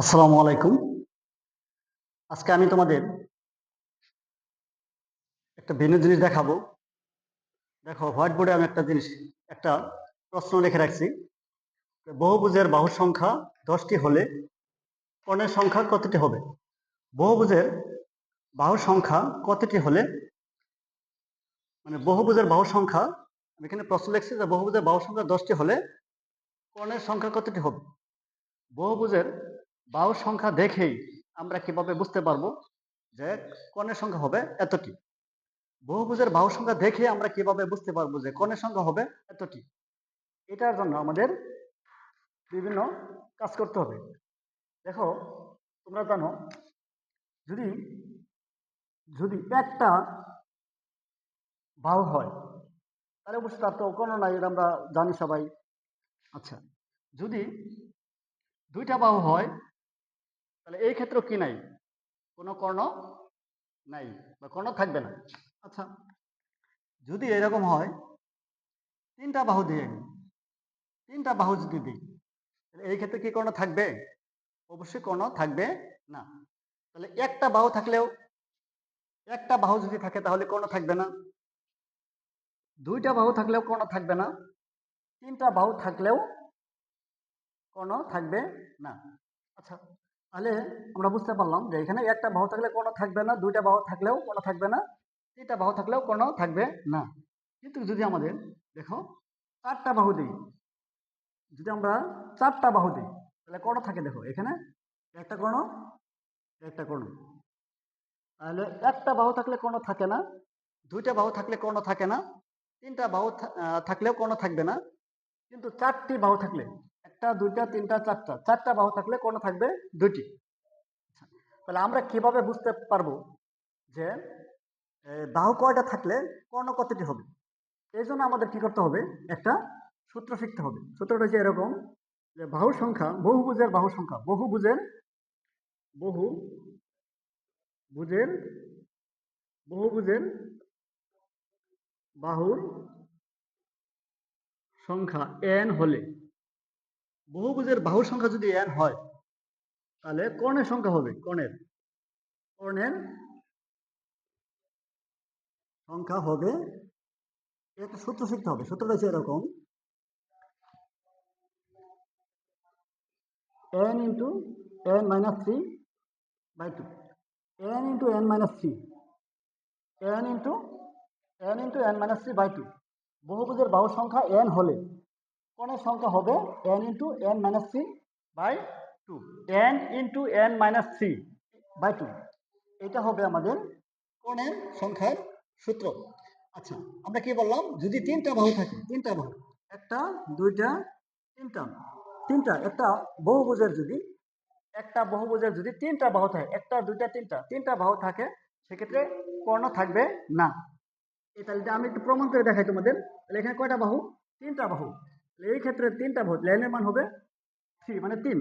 আসসালামু আলাইকুম। আজকে আমি তোমাদের একটা ভিন্ন জিনিস দেখাবো। দেখো হোয়াইট বোর্ডে আমি একটা জিনিস, একটা প্রশ্ন লিখে রাখছি। বহুভুজের বাহুর সংখ্যা দশটি হলে কর্ণের সংখ্যা কতটি হবে? বহুভুজের বাহুর সংখ্যা কতটি হলে মানে বহুভুজের বাহুর সংখ্যা, আমি এখানে প্রশ্ন লিখছি যে বহুভুজের বাহুর সংখ্যা দশটি হলে কর্ণের সংখ্যা কতটি হবে? বহুভুজের বাহুর সংখ্যা দেখেই আমরা কীভাবে বুঝতে পারব যে কর্ণের সংখ্যা হবে এতটি? বহুভুজের বাহুর সংখ্যা দেখে আমরা কীভাবে বুঝতে পারব যে কর্ণের সংখ্যা হবে এতটি? এটার জন্য আমাদের বিভিন্ন কাজ করতে হবে। দেখো, তোমরা জানো, যদি যদি একটা বাহু হয়, তাহলে অবশ্যই তার তো কোনো নাই, এটা আমরা জানি সবাই। আচ্ছা যদি দুইটা বাহু হয় তাহলে এই ক্ষেত্রে কি নাই? কোনো কর্ণ নাই বা কর্ণ থাকবে না। আচ্ছা যদি এরকম হয়, তিনটা বাহু দিয়ে তিনটা বাহু যদি দিই, তাহলে এই ক্ষেত্রে কি কর্ণ থাকবে? অবশ্যই কর্ণ থাকবে না। তাহলে একটা বাহু থাকলেও, একটা বাহু যদি থাকে তাহলে কর্ণ থাকবে না। দুইটা বাহু থাকলেও কর্ণ থাকবে না। তিনটা বাহু থাকলেও কর্ণ থাকবে না। আচ্ছা তাহলে আমরা বুঝতে পারলাম যে এখানে একটা বাহু থাকলে কোনো থাকবে না, দুইটা বাহু থাকলেও কোনো থাকবে না, তিনটা বাহু থাকলেও কোনো থাকবে না। কিন্তু যদি আমাদের দেখো চারটা বাহু দিই, যদি আমরা চারটা বাহু দিই, তাহলে কোনো থাকে দেখো, এখানে একটা কোনো একটা কোনো তাহলে একটা বাহু থাকলে কোনো থাকে না, দুইটা বাহু থাকলে কোনো থাকে না, তিনটা বাহু থাকলেও কোনো থাকবে না, কিন্তু চারটি বাহু থাকলে একটা, দুইটা, তিনটা, চারটা। চারটা বাহু থাকলে কোনো থাকবে দুইটি। তাহলে আমরা কীভাবে বুঝতে পারব যে বাহু কয়টা থাকলে কর্ণ কতটি হবে? এই জন্য আমাদের কি করতে হবে? একটা সূত্র শিখতে হবে। সূত্রটা হচ্ছে এরকম যে, বাহু সংখ্যা বহুভুজের বাহু সংখ্যা। বহুভুজের বহু ভুজের বহুভুজের বাহুর সংখ্যা এন হলে বহুভুজের বাহুর সংখ্যা যদি এন হয়, তাহলে কর্ণের সংখ্যা হবে কর্ণের। কর্ণের সংখ্যা হবে একটা সূত্র শিখতে হবে, সূত্রটা হচ্ছে এরকম। N into N minus three by two N into N minus three N into N into N minus three by two বহুভুজের বাহুর সংখ্যা এন হলে কোণের সংখ্যা হবে N into N minus three by two N into N minus three by two এটা হবে আমাদের কোণের সংখ্যার সূত্র। আচ্ছা আমরা কি বললাম? যদি তিনটা বাহু থাকে, তিনটা বাহু, একটা, দুইটা, তিনটা তিনটা, একটা বহুভুজের যদি, একটা বহুভুজের যদি তিনটা বাহু থাকে, একটা, দুইটা, তিনটা তিনটা বাহু থাকে, সেক্ষেত্রে কর্ণ থাকবে না। এই তাহলে আমি একটু প্রমাণ করে দেখাই তোমাদের। তাহলে এখানে কয়টা বাহু? তিনটা বাহু। এই ক্ষেত্রে তিনটা বাহু লাইনের মান হবে থ্রি মানে তিন।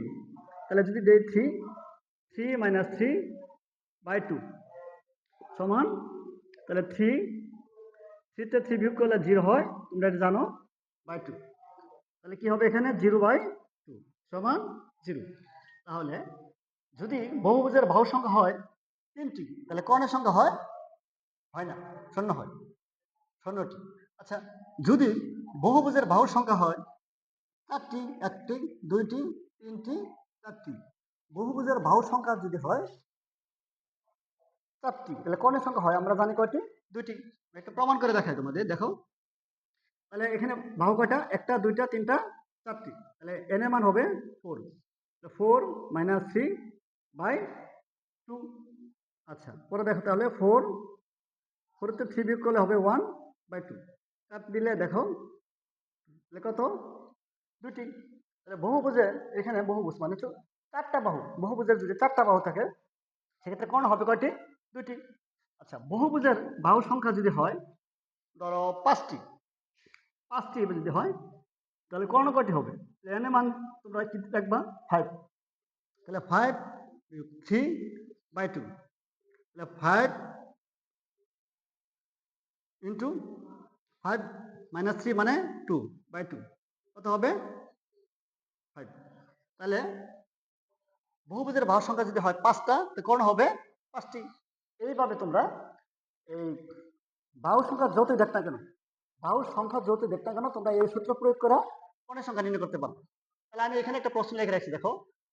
তাহলে যদি দেই three three minus three by two সমান, তাহলে থ্রি থ্রিতে থ্রি বিয়োগ করলে জিরো হয়, তোমরা এটা জানো বাই টু তাহলে কি হবে এখানে? জিরো বাই টু সমান জিরো তাহলে যদি বহুভুজের বাহু সংখ্যা হয় তিনটি, তাহলে কর্ণের সংখ্যা হয় হয় না, শূন্য হয়, শূন্যটি। আচ্ছা যদি বহুভুজের বাহুর সংখ্যা হয়, চারটি, একটি, দুইটি, তিনটি, চারটি। বহুভুজের বাহুর সংখ্যা যদি হয়, চারটি। তাহলে কর্ণের সংখ্যা হয়, আমরা জানি কয়টি? দুইটি। একটা প্রমাণ করে দেখাই তোমাদের, দেখো। তাহলে এখানে বাহু কয়টা? একটা, দুইটা, তিনটা, চারটি। তাহলে এন এর মান হবে four four minus three by two আচ্ছা পরে দেখো তাহলে ফোর ফোরতে থ্রি বিয়োগ করলে হবে ওয়ান বাই টু কাট দিলে দেখো কত? দুটি তাহলে বহুভুজের এখানে বহুভুজ মানে চারটা বাহু। বহুভুজের যদি চারটা বাহু থাকে, সেক্ষেত্রে কোন হবে কয়টি? দুটি আচ্ছা বহু বহুভুজের বাহু সংখ্যা যদি হয়, ধরো পাঁচটি। পাঁচটি যদি হয়, তাহলে কর্ণ কয়টি হবে? এনে মান তোমরা কি দেখবা? ফাইভ তাহলে ফাইভ থ্রি বাই টু তাহলে five into five minus three মানে টু বাই টু কত হবে? ফাইভ তাহলে বহুভুজের বাহু সংখ্যা যদি হয় পাঁচটা, তো কর্ণ হবে? পাঁচটি। এইভাবে তোমরা এই বাহু সংখ্যা যতই দেখ না কেন? বাহু সংখ্যা যতই দেখ না কেন? তোমরা এই সূত্র প্রয়োগ করে কর্ণের সংখ্যা নির্ণয় করতে পারো। তাহলে আমি এখানে একটা প্রশ্ন লিখে রাখছি, দেখো।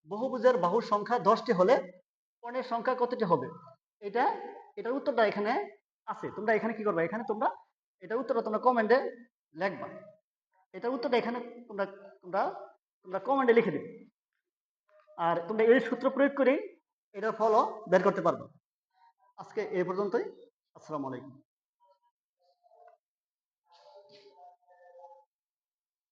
বহুভুজের বাহুর সংখ্যা দশটি হলে কর্ণের সংখ্যা কতটি হবে? এটা, এটার উত্তরটা এখানে আছে। তোমরা এখানে কি করবে? এখানে তোমরা এটার উত্তরটা তোমরা কমেন্টে লেখবা। এটার উত্তরটা এখানে তোমরা তোমরা তোমরা কমেন্টে লিখে দিবে। আর তোমরা এই সূত্র প্রয়োগ করে এটার ফলও বের করতে পারবে। আজকে এ পর্যন্তই। আসসালামু আলাইকুম।